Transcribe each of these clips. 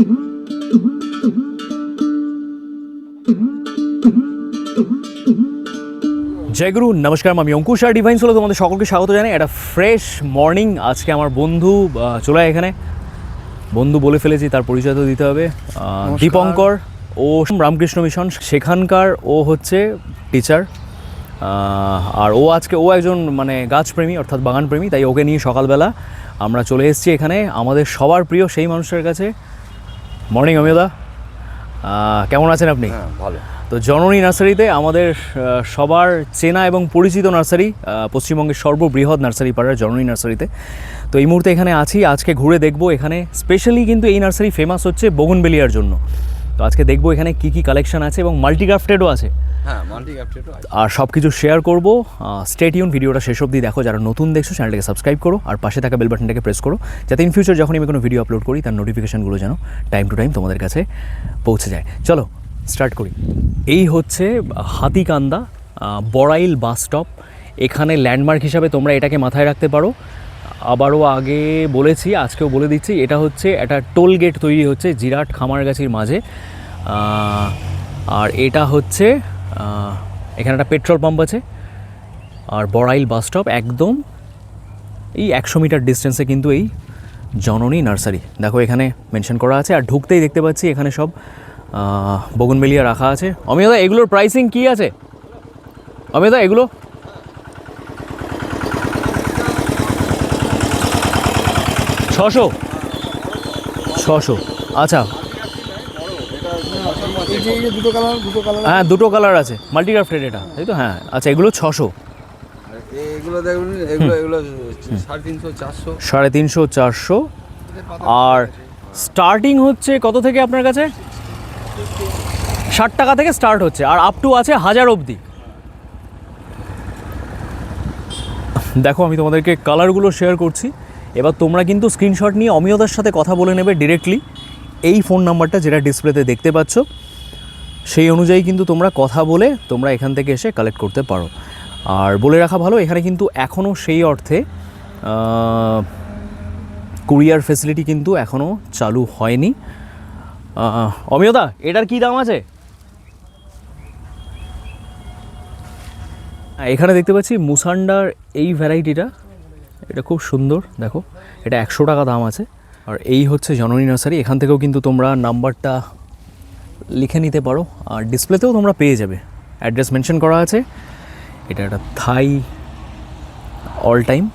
জয় গুরু নমস্কার আমি অঙ্কুশ আর divine solo তোমাদের সকলকে স্বাগত জানাই। একটা ফ্রেশ মর্নিং আজকে আমার বন্ধু চলে এখানে। বন্ধু বলে ফেলেছি তার পরিচয় তো দিতে হবে। দীপঙ্কর ও রামকৃষ্ণ মিশন সেখানকার ও হচ্ছে টিচার আর ও আজকে ও একজন মানে গাছপ্রেমী অর্থাৎ বাগানপ্রেমী তাই ওকে নিয়ে সকালবেলা আমরা চলে এসেছি এখানে। আমাদের সবার প্রিয় সেই মানুষের কাছে। মর্নিং অমিয়দা কেমন আছেন আপনি? হ্যাঁ ভালো। তো জননী নার্সারিতে আমাদের সবার চেনা এবং পরিচিত নার্সারি পশ্চিমবঙ্গের সর্ববৃহৎ নার্সারি পাড়ার জননী নার্সারিতে। তো এই মুহূর্তে এখানে আছি আজকে ঘুরে দেখব এখানে স্পেশালি কিন্তু এই নার্সারি ফেমাস হচ্ছে বগুনবেলিয়ার জন্য। তো আজকে দেখব এখানে কি কি কালেকশন আছে এবং মাল্টিগ্রাফটেডও আছে। হ্যাঁ আর সব কিছু শেয়ার করব স্টেটিউন ভিডিওটা শেষ অবধি দেখো। যারা নতুন দেখছ চ্যানেলটাকে সাবস্ক্রাইব করো। আর পাশে থাকা বেল বাটনটাকে প্রেস করো। যাতে ইন ফিউচার যখন আমি কোনো ভিডিও আপলোড করি, তার নোটিফিকেশানগুলো যেন টাইম টু টাইম তোমাদের কাছে পৌঁছে যায়। চলো স্টার্ট করি। এই হচ্ছে হাতিকান্দা বড়াইল বাস স্টপ এখানে ল্যান্ডমার্ক হিসাবে তোমরা এটাকে মাথায় রাখতে পারো। আবারও আগে বলেছি, আজকেও বলে দিচ্ছি, এটা হচ্ছে একটা টোল গেট তৈরি হচ্ছে, জিরাট খামারগাছির মাঝে। আর এটা হচ্ছে এখানে একটা পেট্রোল পাম্প আছে আর বড়াইল বাস স্টপ একদম এই একশো মিটার ডিস্টেন্সে কিন্তু এই জননী নার্সারি। দেখো এখানে মেনশন করা আছে আর ঢুকতেই দেখতে পাচ্ছি এখানে সব বগুন বগুনবেলিয়া রাখা আছে। অমিয়দা এগুলোর প্রাইসিং কী আছে? অমিয়দা এগুলো? ছশো। ছশো। আচ্ছা দুটো কালার দুটো কালার হ্যাঁ দুটো কালার আছে। মাল্টিগ্রাফটেড এটা তাই তো? হ্যাঁ আচ্ছা এগুলো ছশো। এগুলো দেখুন এগুলো এগুলো সাড়ে তিনশো চারশো। সাড়ে তিনশো চারশো। আর স্টার্টিং হচ্ছে কত থেকে আপনার কাছে? ষাট টাকা থেকে স্টার্ট হচ্ছে আর আপ টু আছে হাজার অবধি। দেখো আমি তোমাদেরকে কালারগুলো শেয়ার করছি। এবার তোমরা কিন্তু স্ক্রিনশট নিয়ে অমিয়তার সাথে কথা বলে নেবে ডিরেক্টলি এই ফোন নাম্বারটা যেটা ডিসপ্লেতে দেখতে পাচ্ছ সেই অনুযায়ী কিন্তু তোমরা কথা বলে তোমরা এখান থেকে এসে কালেক্ট করতে পারো। আর বলে রাখা ভালো এখানে কিন্তু এখনও সেই অর্থে কুরিয়ার ফেসিলিটি কিন্তু এখনও চালু হয়নি। অমিয়দা এটার কি দাম আছে? হ্যাঁ, এখানে দেখতে পাচ্ছি মুসান্ডার এই ভ্যারাইটিটা। এটা খুব সুন্দর দেখো। এটা একশো টাকা দাম আছে। আর এই হচ্ছে জননী নার্সারি এখান থেকেও কিন্তু তোমরা নাম্বারটা লিখে নিতে পারো। আর ডিসপ্লেতেও তোমরা পেয়ে যাবে। অ্যাড্রেস মেনশন করা আছে। এটা একটা থাই অল টাইম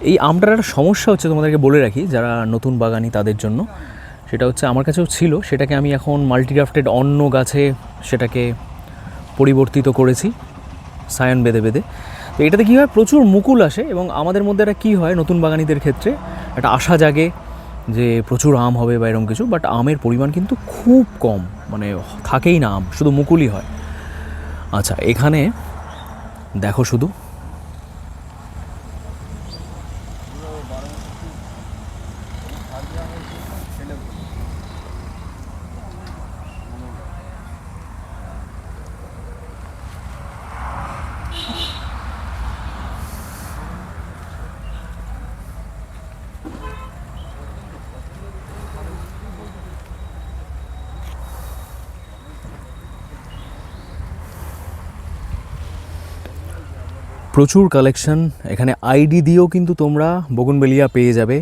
এই আমটার একটা সমস্যা হচ্ছে তোমাদেরকে বলে রাখি, যারা নতুন বাগানি তাদের জন্য। সেটা হচ্ছে আমার কাছেও ছিল, সেটাকে আমি এখন মাল্টিগ্রাফটেড অন্য গাছে সেটাকে পরিবর্তিত করেছি, সায়ন বেঁধে বেঁধে। তো এটাতে কী হয়? প্রচুর মুকুল আসে এবং আমাদের মধ্যে একটা কী হয় নতুন বাগানিদের ক্ষেত্রে? একটা আশা জাগে যে প্রচুর আম হবে বা এরকম কিছু বাট আমের পরিমাণ কিন্তু খুব কম। মানে থাকেই না আম, শুধু মুকুলই হয়। আচ্ছা এখানে দেখো শুধু প্রচুর কালেকশন এখানে আইডি দিয়েও কিন্তু তোমরা বগুনবেলিয়া পেয়ে যাবে।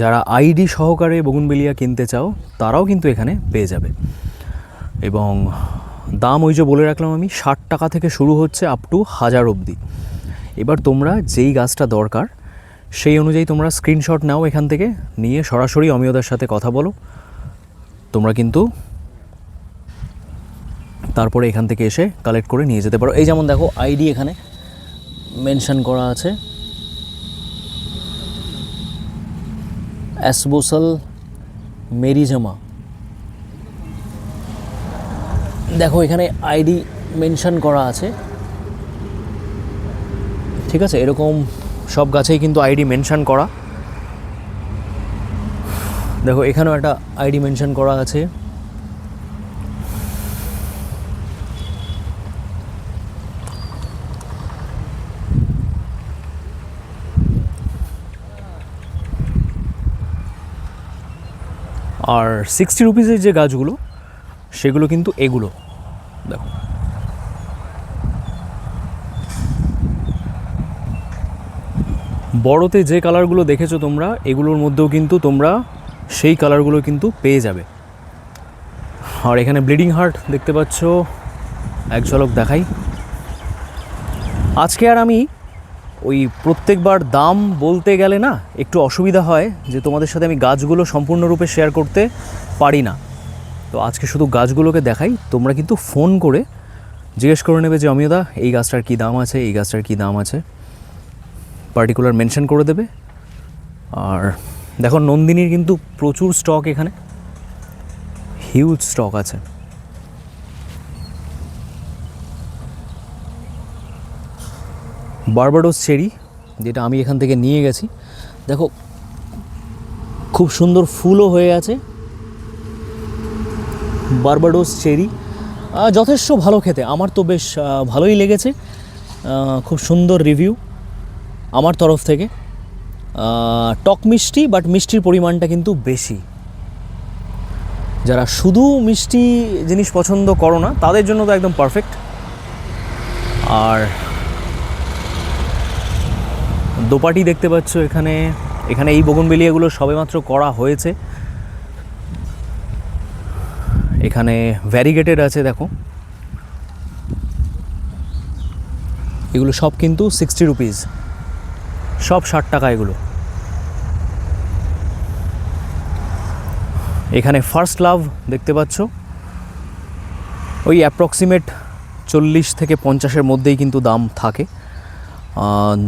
যারা আইডি সহকারে বগুনবেলিয়া কিনতে চাও, তারাও কিন্তু এখানে পেয়ে যাবে। এবং দাম ওই যে বলে রাখলাম আমি, ষাট টাকা থেকে শুরু হচ্ছে আপ টু হাজার অবধি। এবার তোমরা যেই গাছটা দরকার, সেই অনুযায়ী তোমরা স্ক্রিনশট নাও এখান থেকে, নিয়ে সরাসরি অমিয়দার সাথে কথা বলো। তোমরা কিন্তু তারপরে এখান থেকে এসে কালেক্ট করে নিয়ে যেতে পারো। এই যেমন দেখো আইডি এখানে মেনশন করা আছে। অ্যাসবোসাল মেরিজামা। দেখো, এখানে আইডি মেনশন করা আছে। ঠিক আছে, এরকম সব গাছেই কিন্তু আইডি মেনশন করা। দেখো, এখানেও একটা আইডি মেনশন করা আছে। আর সিক্সটি রুপিসের যে গাছগুলো, সেগুলো কিন্তু এগুলো। দেখো। বড়তে যে কালারগুলো দেখেছ তোমরা, এগুলোর মধ্যেও কিন্তু তোমরা সেই কালারগুলো কিন্তু পেয়ে যাবে। আর এখানে ব্লিডিং হার্ট দেখতে পাচ্ছ। এক ঝলক দেখাই। আজকে আর আমি ওই প্রত্যেকবার দাম বলতে গেলে না, একটু অসুবিধা হয় যে তোমাদের সাথে আমি গাছগুলো সম্পূর্ণরূপে শেয়ার করতে পারি না। তো আজকে শুধু গাছগুলোকে দেখাই, তোমরা কিন্তু ফোন করে জিজ্ঞেস করে নেবে যে, অমিয়দা, এই গাছটার কী দাম আছে, এই গাছটার কী দাম আছে? পার্টিকুলার মেনশন করে দেবে। আর দেখো, নন্দিনীর কিন্তু প্রচুর স্টক এখানে। হিউজ স্টক আছে। বারবাডোস চেরি, যেটা আমি এখান থেকে নিয়ে গেছি। দেখো, খুব সুন্দর ফুলও হয়ে আছে। বারবাডোস চেরি যথেষ্ট ভালো খেতে। আমার তো বেশ ভালোই লেগেছে। খুব সুন্দর রিভিউ আমার তরফ থেকে। টক মিষ্টি, বাট মিষ্টির পরিমাণটা কিন্তু বেশি। যারা শুধু মিষ্টি জিনিস পছন্দ করো না, তাদের জন্য তো একদম পারফেক্ট। আর দোপাটি দেখতে পাচ্ছ এখানে। এখানে এই বগনবেলিয়াগুলো সবেমাত্র করা হয়েছে। এখানে ভ্যারিগেটেড আছে, দেখো। এগুলো সব কিন্তু সিক্সটি রুপিস সব ষাট টাকা এগুলো। এখানে ফার্স্ট লাভ দেখতে পাচ্ছ। ওই অ্যাপ্রক্সিমেট চল্লিশ থেকে পঞ্চাশের মধ্যেই কিন্তু দাম থাকে।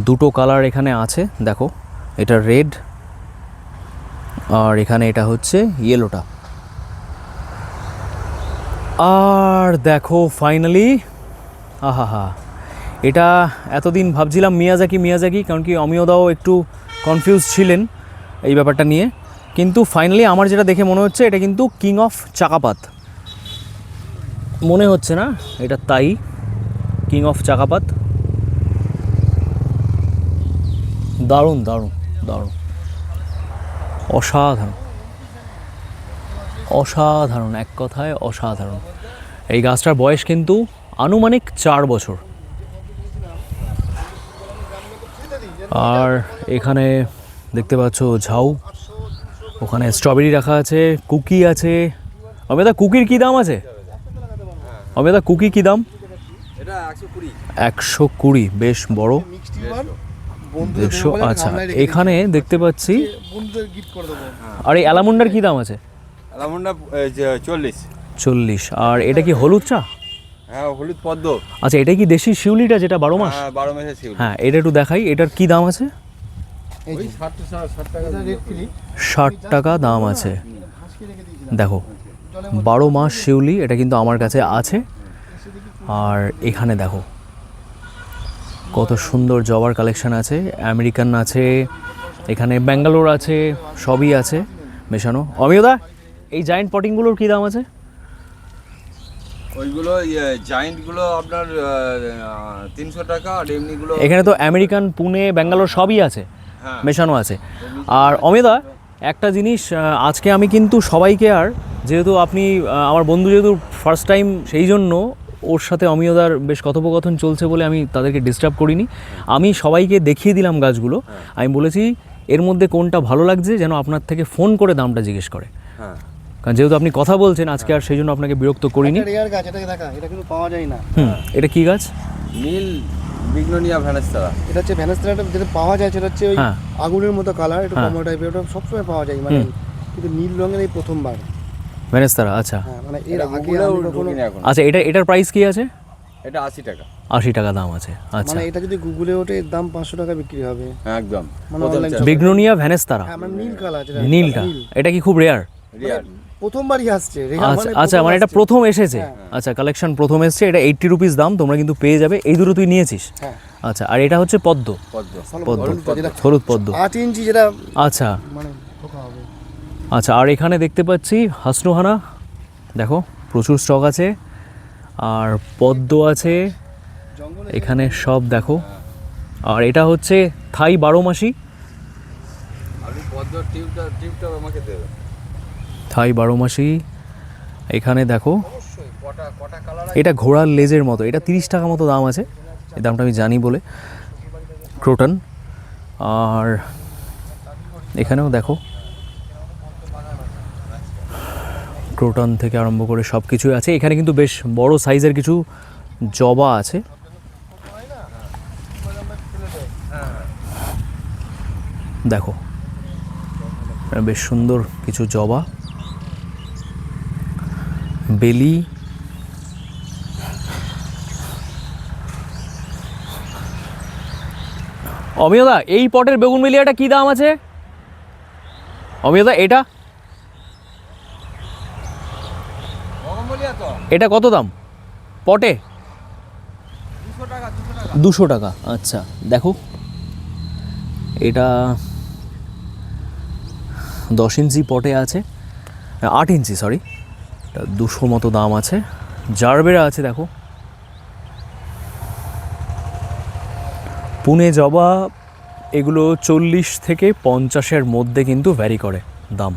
দুটো কালার এখানে আছে, দেখো, এটা রেড আর এখানে এটা হচ্ছে ইয়েলোটা আর দেখো ফাইনালি আহা হা এটা এতদিন ভাবছিলাম মিয়াজাকি মিয়াজাকি, কারণ কি অমিয়দাও একটু কনফিউজ ছিলেন এই ব্যাপারটা নিয়ে। কিন্তু ফাইনালি আমার যেটা দেখে মনে হচ্ছে, এটা কিন্তু কিং অফ চাকাপাত। মনে হচ্ছে না, এটা তাই কিং অফ চাকাপাত। দারুণ দারুণ দারুণ। অসাধারণ। অসাধারণ এক কথায় অসাধারণ। এই গাছটার বয়স কিন্তু আনুমানিক চার বছর। আর এখানে দেখতে পাচ্ছ ঝাউ। ওখানে স্ট্রবেরি রাখা আছে কুকি আছে। অমিতা কুকির কী দাম আছে? অমিতা কুকি কী দাম? একশো কুড়ি। বেশ বড়। দেড়শো আচ্ছা এখানে দেখতে পাচ্ছি আর এই অ্যালামুন্ডার কী দাম আছে? অ্যালামন্ডা চল্লিশ। চল্লিশ। আর এটা কি হলুদ চা? হ্যাঁ হলুদ পদ্ম। আচ্ছা এটা কি দেশি শিউলিটা যেটা বারো মাস? হ্যাঁ বারো মাসের শিউলি। হ্যাঁ এটা একটু দেখাই এটার কি দাম আছে? ষাট টাকা দাম আছে। দেখো বারো মাস শিউলি এটা কিন্তু আমার কাছে আছে। আর এখানে দেখো কত সুন্দর জবার কালেকশান আছে আমেরিকান আছে এখানে ব্যাঙ্গালোর আছে সবই আছে মেশানো। অমিয়দা এই জায়েন্ট পটিংগুলোর কী দাম আছে? ওইগুলো জায়েন্টগুলো আপনার তিনশো টাকা আর এমনিগুলো এখানে তো আমেরিকান পুনে ব্যাঙ্গালোর সবই আছে হ্যাঁ। মেশানো আছে। আর অমিতা একটা জিনিস আজকে আমি কিন্তু সবাইকে আর যেহেতু আপনি আমার বন্ধু যেহেতু ফার্স্ট টাইম সেই জন্য ওর সাথে অমিয়দার বেশ কথোপকথন চলছে বলে আমি তাদেরকে ডিস্টার্ব করিনি। আমি সবাইকে দেখিয়ে দিলাম গাছগুলো। আমি বলেছি এর মধ্যে কোনটা ভালো লাগছে যেন আপনার থেকে ফোন করে দামটা জিজ্ঞেস করে? হ্যাঁ। কারণ যেহেতু আপনি কথা বলছেন আজকে আর সেই জন্য আপনাকে বিরক্ত করিনি। রেয়ার গাছ এটাকে দেখা এটা কিন্তু পাওয়া যায় না। এটা কি গাছ? নীল বিগ্নোনিয়া ভ্যানাস্তারা এটা হচ্ছে ভ্যানাস্তারাটা যেটা পাওয়া যায় সেটা হচ্ছে ওই হ্যাঁ। আগুনের মতো কালার একটু হ্যাঁ। কমলা টাইপের ওটা সবসময় পাওয়া যায় মানে কিন্তু নীল রঙের এই প্রথমবার। ভেনেস্তারা আচ্ছা। হ্যাঁ মানে এর আগে আচ্ছা এটা এটার প্রাইস কি আছে? এটা আশি টাকা। আশি টাকা দাম আছে আচ্ছা। মানে এটা যদি গুগলে ওঠে দাম পাঁচশো টাকা বিক্রি হবে। হ্যাঁ, একদম। বিগ্নোনিয়া ভ্যানেস্তারা হ্যাঁ মানে নীল কালার নীলটা। এটা কি খুব রেয়ার প্রথমবারই আসছে আচ্ছা আচ্ছা মানে এটা প্রথম এসেছে। হ্যাঁ। আচ্ছা কালেকশন প্রথম এসেছে এটা এইট্টি রুপিস দাম তোমরা কিন্তু পেয়ে যাবে। এই দুটো তুই নিয়েছিস? হ্যাঁ। আচ্ছা আর এটা হচ্ছে পদ্ম। পদ্ম। পদ্ম। হলুদ পদ্ম, যেটা আট ইঞ্চি যেটা আচ্ছা। মানে আচ্ছা আর এখানে দেখতে পাচ্ছি হাসনুহানা। দেখো প্রচুর স্টক আছে আর পদ্ম আছে এখানে সব দেখো। আর এটা হচ্ছে থাই বারো মাসি থাই বারো মাসি এখানে দেখো। এটা ঘোড়ার লেজের মতো এটা তিরিশ টাকা মতো দাম আছে এই দামটা আমি জানি বলে। ক্রোটন আর এখানেও দেখো ক্রোটন থেকে আরম্ভ করে সব কিছুই আছে। এখানে কিন্তু বেশ বড় সাইজের কিছু জবা আছে। দেখো বেশ সুন্দর কিছু জবা। বেলি। অমিয়দা, এই পটের বেগুন মিলিয়াটা কি দাম আছে? অমিয়দা, এটা বগমবলিয়া তো এটা কত দাম? পটে? দুশো টাকা আচ্ছা দেখো। এটা দশ ইঞ্চি পটে আছে আট ইঞ্চি সরি দুশো মতো দাম আছে জারবেরা আছে দেখো। পুনে জবা এগুলো চল্লিশ থেকে পঞ্চাশের মধ্যে কিন্তু ভ্যারি করে দাম।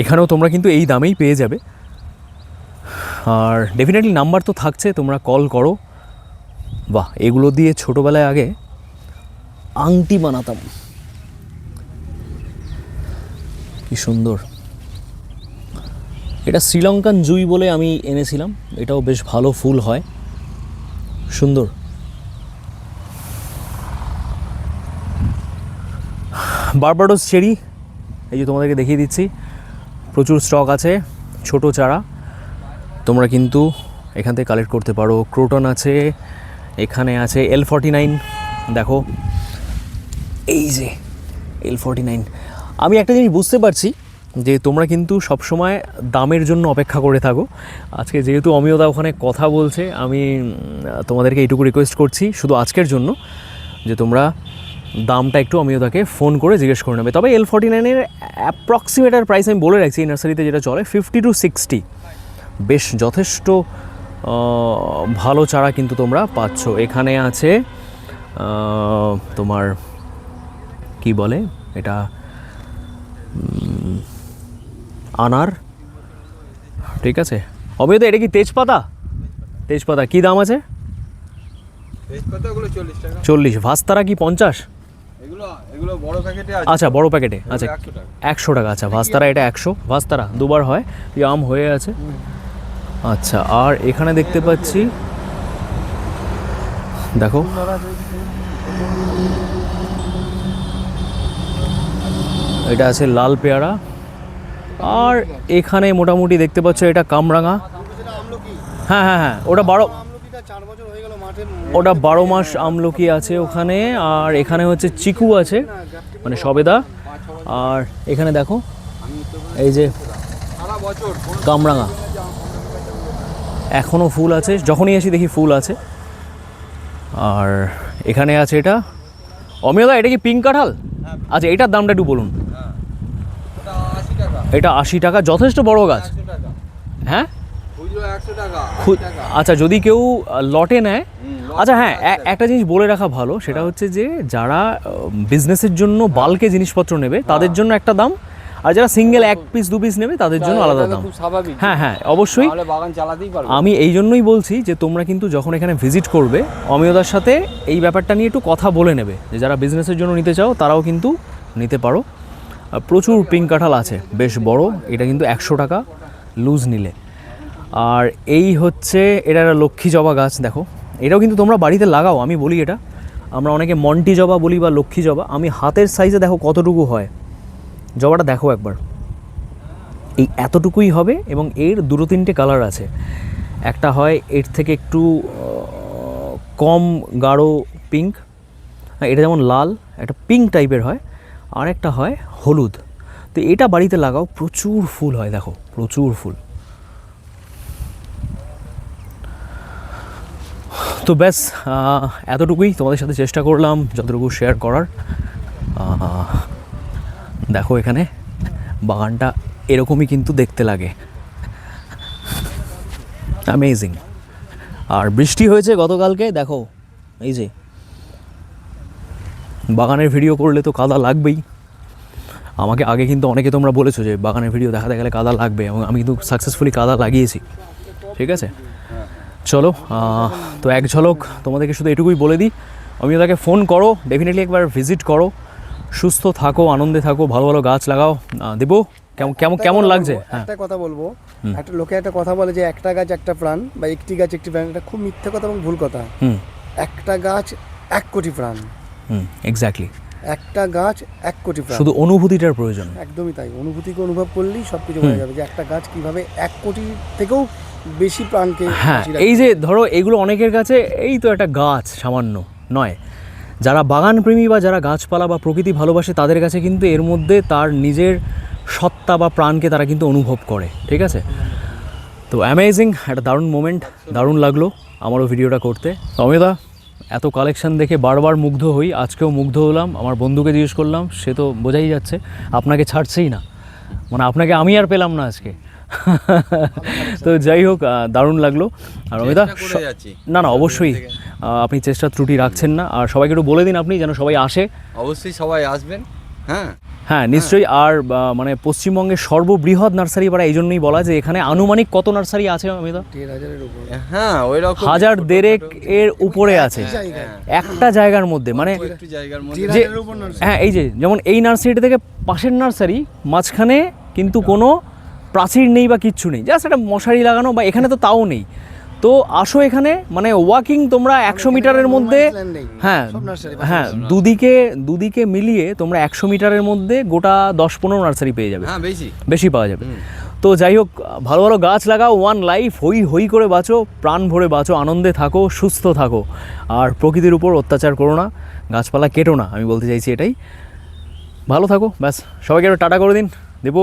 এখানেও তোমরা কিন্তু এই দামেই পেয়ে যাবে। আর ডেফিনেটলি নাম্বার তো থাকছে, তোমরা কল করো। বাহ, এগুলো দিয়ে ছোটোবেলায় আগে আংটি বানাতাম। কি সুন্দর। এটা শ্রীলঙ্কান জুই বলে আমি এনেছিলাম, এটাও বেশ ভালো ফুল হয়। সুন্দর। বারবাডোস চেরি এই যে তোমাদেরকে দেখিয়ে দিচ্ছি। প্রচুর স্টক আছে, ছোট চারা। তোমরা কিন্তু এখান থেকে কালেক্ট করতে পারো। ক্রোটন আছে, এখানে আছে এল ফর্টি নাইন দেখো, এই যে এল ফর্টি নাইন আমি একটা জিনিস বুঝতে পারছি যে তোমরা কিন্তু সবসময় দামের জন্য অপেক্ষা করে থাকো। আজকে যেহেতু অমিয়দা ওখানে কথা বলছে, আমি তোমাদেরকে এইটুকু রিকোয়েস্ট করছি শুধু আজকের জন্য যে তোমরা দামটা একটু অমিয়দাকে ফোন করে জিজ্ঞেস করে নেবে। তবে এল ফর্টি নাইনের অ্যাপ্রক্সিমেটার প্রাইস আমি বলে রাখছি এই নার্সারিতে যেটা চলে ফিফটি টু সিক্সটি বেশ যথেষ্ট ভালো চারা কিন্তু তোমরা পাচ্ছ। এখানে আছে তোমার কি বলে এটা? আনার ঠিক আছে? অবৈধ এটা কি তেজপাতা? তেজপাতা কি দাম আছে? চল্লিশ ভাস্তারা কি পঞ্চাশ? এগুলো বড় প্যাকেটে আছে। আচ্ছা বড় প্যাকেটে আচ্ছা। একশো টাকা। আচ্ছা ভাস্তারা এটা একশো। ভাস্তারা দুবার হয় আম হয়ে আছে। আচ্ছা আর এখানে দেখতে পাচ্ছি দেখো। এটা আছে লাল পেয়ারা। আর এখানে মোটামুটি দেখতে পাচ্ছ এটা কামরাঙা। হ্যাঁ হ্যাঁ হ্যাঁ ওটা বারো আমলকিটা চার বছর হয়ে গেল মাঠে ওটা বারো মাস আমলকি আছে ওখানে আর এখানে হচ্ছে চিকু আছে মানে সবেদা। আর এখানে দেখো এই যে কামরাঙা। এখনও ফুল আছে যখনই আসি দেখি ফুল আছে। আর এখানে আছে এটা অমিয়দা এটা কি পিঙ্ক কাঁঠাল? আচ্ছা এটার দামটা একটু বলুন। এটা আশি টাকা যথেষ্ট বড় গাছ। হ্যাঁ? আচ্ছা যদি কেউ লটে নেয় আচ্ছা হ্যাঁ। একটা জিনিস বলে রাখা ভালো সেটা হচ্ছে যে যারা বিজনেসের জন্য বাল্কে জিনিসপত্র নেবে তাদের জন্য একটা দাম আর যারা সিঙ্গেল এক পিস দু পিস নেবে তাদের জন্য আলাদা দাম। স্বাভাবিক। হ্যাঁ হ্যাঁ অবশ্যই। বাগান চালাতেই পারবে। আমি এই জন্যই বলছি যে তোমরা কিন্তু যখন এখানে ভিজিট করবে অমিয়দার সাথে এই ব্যাপারটা নিয়ে একটু কথা বলে নেবে যে যারা বিজনেসের জন্য নিতে চাও তারাও কিন্তু নিতে পারো। আর প্রচুর পিঙ্ক কাঁঠাল আছে বেশ বড় এটা কিন্তু একশো টাকা লুজ নিলে। আর এই হচ্ছে এটা একটা লক্ষ্মী জবা গাছ দেখো। এটাও কিন্তু তোমরা বাড়িতে লাগাও, আমি বলি এটা। আমরা অনেকে মন্টি জবা বলি বা লক্ষ্মী জবা। আমি হাতের সাইজে দেখো কতটুকু হয়। জবাটা দেখো একবার। এই এতটুকুই হবে এবং এর দুটো তিনটে কালার আছে। একটা হয় এর থেকে একটু কম গাঢ় পিঙ্ক এটা যেমন লাল, একটা পিঙ্ক টাইপের হয়। আর একটা হয় হলুদ। তো এটা বাড়িতে লাগাও, প্রচুর ফুল হয়, দেখো, প্রচুর ফুল। তো ব্যাস এতটুকুই তোমাদের সাথে চেষ্টা করলাম, যতটুকু শেয়ার করার। দেখো এখানে, বাগানটা এরকমই কিন্তু দেখতে লাগে। অ্যামেজিং আর বৃষ্টি হয়েছে গতকালকে, দেখো, এই যে। বাগানের ভিডিও করলে তো কাদা লাগবেই। আমাকে আগে কিন্তু অনেকে তোমরা বলেছ যে বাগানের ভিডিও দেখাতে গেলে কাদা লাগবে, এবং আমি কিন্তু সাকসেসফুলি কাদা লাগিয়েছি। ঠিক আছে? চলো তো এক ঝলক তোমাদেরকে শুধু এটুকুই বলে দিই। আমি তাকে ফোন করো ডেফিনেটলি একবার ভিজিট করো। সুস্থ থাকো আনন্দে থাকো ভালো ভালো গাছ লাগাও। দেবো কেমন কেমন কেমন লাগছে? হ্যাঁ। একটা কথা বলব। একটা লোকে একটা কথা বলে যে একটা গাছ একটা প্রাণ বা একটি গাছ একটি প্রাণ এটা খুব মিথ্যে কথা এবং ভুল কথা। একটা গাছ এক কোটি প্রাণ। হুম এক্স্যাক্টলি একটা গাছ এক কোটি প্রাণ। শুধু অনুভূতিটার প্রয়োজন। একদমই তাই। অনুভূতিকে অনুভব করলেই সব কিছু বোঝা যাবে যে একটা গাছ কীভাবে এক কোটি থেকেও বেশি প্রাণকে হ্যাঁ এই যে ধরো এগুলো অনেকের কাছে এই তো একটা গাছ সামান্য নয়। যারা বাগান প্রেমী বা যারা গাছপালা বা প্রকৃতি ভালোবাসে তাদের কাছে কিন্তু এর মধ্যে তার নিজের সত্তা বা প্রাণকে তারা কিন্তু অনুভব করে ঠিক আছে? তো অ্যামেজিং একটা দারুণ মোমেন্ট দারুণ লাগল আমারও ভিডিওটা করতে। অমিতা এত কালেকশন দেখে বারবার মুগ্ধ হই আজকেও মুগ্ধ হলাম আমার বন্ধুকে জিজ্ঞেস করলাম সে তো বোঝাই যাচ্ছে আপনাকে ছাড়ছেই না। মানে আপনাকে আমি আর পেলাম না আজকে। তো যাই হোক দারুণ লাগল। আর অমিতা। না না অবশ্যই। আপনি চেষ্টা ত্রুটি রাখছেন না। আর সবাইকে একটু বলে দিন আপনি যেন সবাই আসে। অবশ্যই সবাই আসবেন হ্যাঁ। হ্যাঁ নিশ্চয়ই। আর মানে পশ্চিমবঙ্গের সর্ববৃহৎ নার্সারি পাড়া এই জন্যই বলা যে এখানে আনুমানিক কত নার্সারি আছে অমিতা? হ্যাঁ ওই রকম হাজার দেড়েক এর উপরে আছে। একটা জায়গার মধ্যে মানে যে। হ্যাঁ এই যে যেমন এই নার্সারিটা থেকে পাশের নার্সারি মাঝখানে কিন্তু কোনো প্রাচীর নেই বা কিচ্ছু নেই জাস্ট একটা মশারি লাগানো বা এখানে তো তাও নেই। তো আসো এখানে মানে ওয়াকিং তোমরা একশো মিটারের মধ্যে। হ্যাঁ হ্যাঁ দুদিকে দুদিকে মিলিয়ে তোমরা একশো মিটারের মধ্যে গোটা দশ পনেরো নার্সারি পেয়ে যাবে। হ্যাঁ বেশি। বেশি পাওয়া যাবে। তো যাই হোক ভালো ভালো গাছ লাগাও ওয়ান লাইফ হই হই করে বাঁচো প্রাণ ভরে বাঁচো আনন্দে থাকো সুস্থ থাকো। আর প্রকৃতির উপর অত্যাচার করো না গাছপালা কেটো না আমি বলতে চাইছি এটাই। ভালো থাকো ব্যাস সবাইকে একটু টাটা করে দিন দেবো।